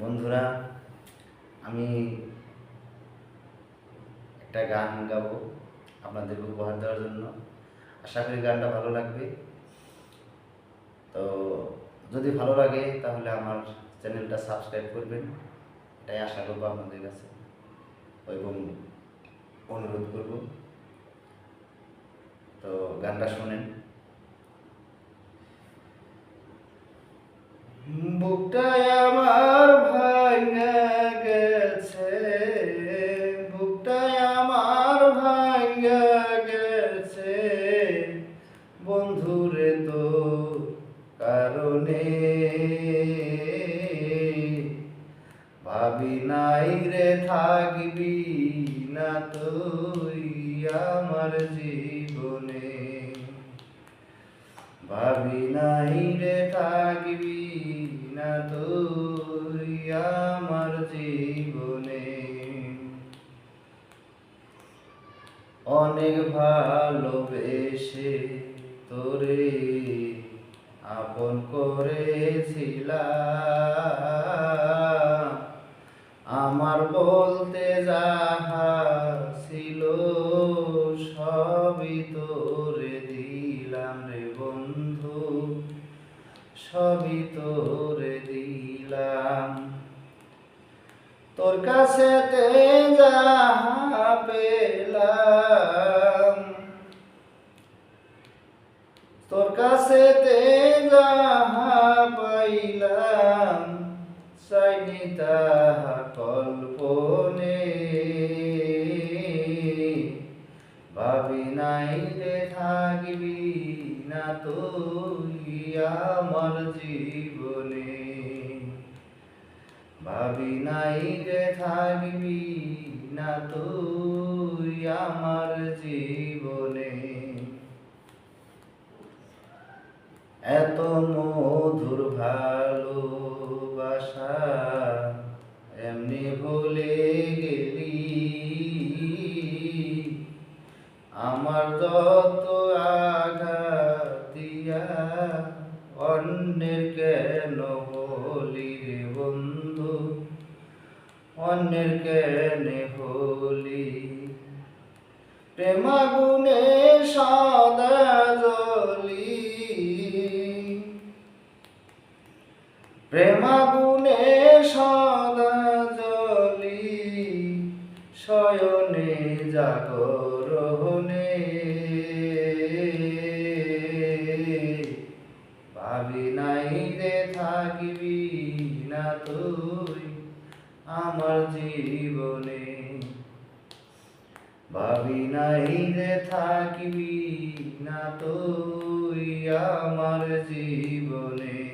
বন্ধুরা, আমি একটা গান গাবো আপনাদের উপহার দেওয়ার জন্য। আশা করি গানটা ভালো লাগবে। তো যদি ভালো লাগে, তাহলে আমার চ্যানেলটা সাবস্ক্রাইব করবেন। এটাই আশা করব আপনাদের কাছে। এবং অনুরোধ করব। তো গানটা শোনেন। বুকটায় আমার ভাঙা গেছে। বন্ধুরে তো কারণে ভাবি নাই রে, থাকবি না তুই আমার জীবনে। ভাবি নাই রে, থাকবি না তুই আমার জীবনে। অনেক ভালোবেসে তোরে আপন করেছিলাম। আমার বলতে যাহা ছিল সবই তোরে দিলাম রে বন্ধু, সবই তোরে দিলাম। তোর কাছে যাহা কাছে যাহা পাইলাম তাহা কল্পনে। ভাবি নাই রে থাকবি না তুই আমার জীবনে। ভাবি নাই রে থাকবি না তুই আমার জীবনে। এত মধুর ভালোবাসা, এমনি ভুলে গেলি। আমার যত আঘাত দিয়া অন্যের কেন হলি রে বন্ধু? অন্যের কেন হলি? প্রেমাগুনে প্রেমাগুনে সদা জলি শয়নে জাগরণে। ভাবি নাই রে থাকিবি না তুই আমার জীবনে। ভাবি নাই রে থাকিবি না তুই আমার জীবনে।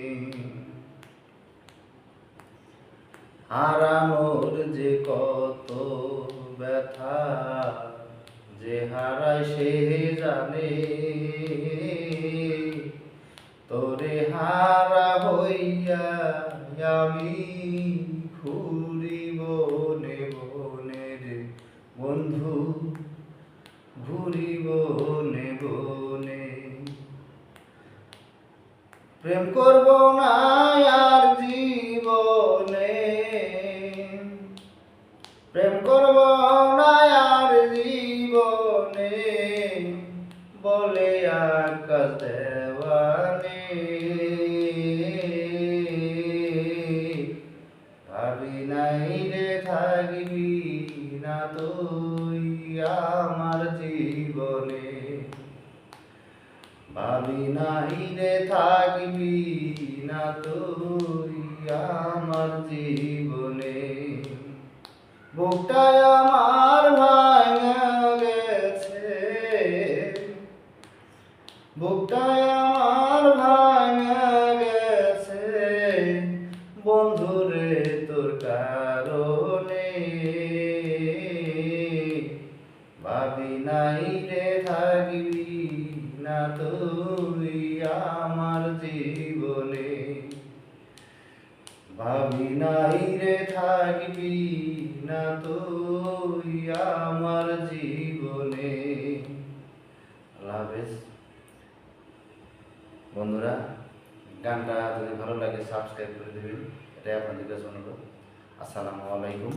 হারানোর যে কত ব্যথা, যে হারায় সে জানে। তোরে হারা হইয়া আমি ঘুরি বনে বনে রে বন্ধু ঘুরি বনে বনে। প্রেম করব না প্রেম করব না জীবনে, বলে আকাশ দেওয়ানে। ভাবি নাই রে থাকবি না তুই আমার জীবনে। ভাবি নাই রে থাকবি না তুই আমার জীবনে। বুকটায় আমার ভাঙা গেছে। বুকটায় আমার ভাঙা গেছে। বন্ধুরে তোর কারণে ভাবি নাই রে থাকবি না তুই আমার জীবনে। ভাবি নাই রে থাকবি না তুই আমার জীবনে। বন্ধুরা, গানটা যদি ভালো লাগে সাবস্ক্রাইব করে দেবেন। এটাই আপনাদের কাছে অনুরোধ। আসসালামু আলাইকুম।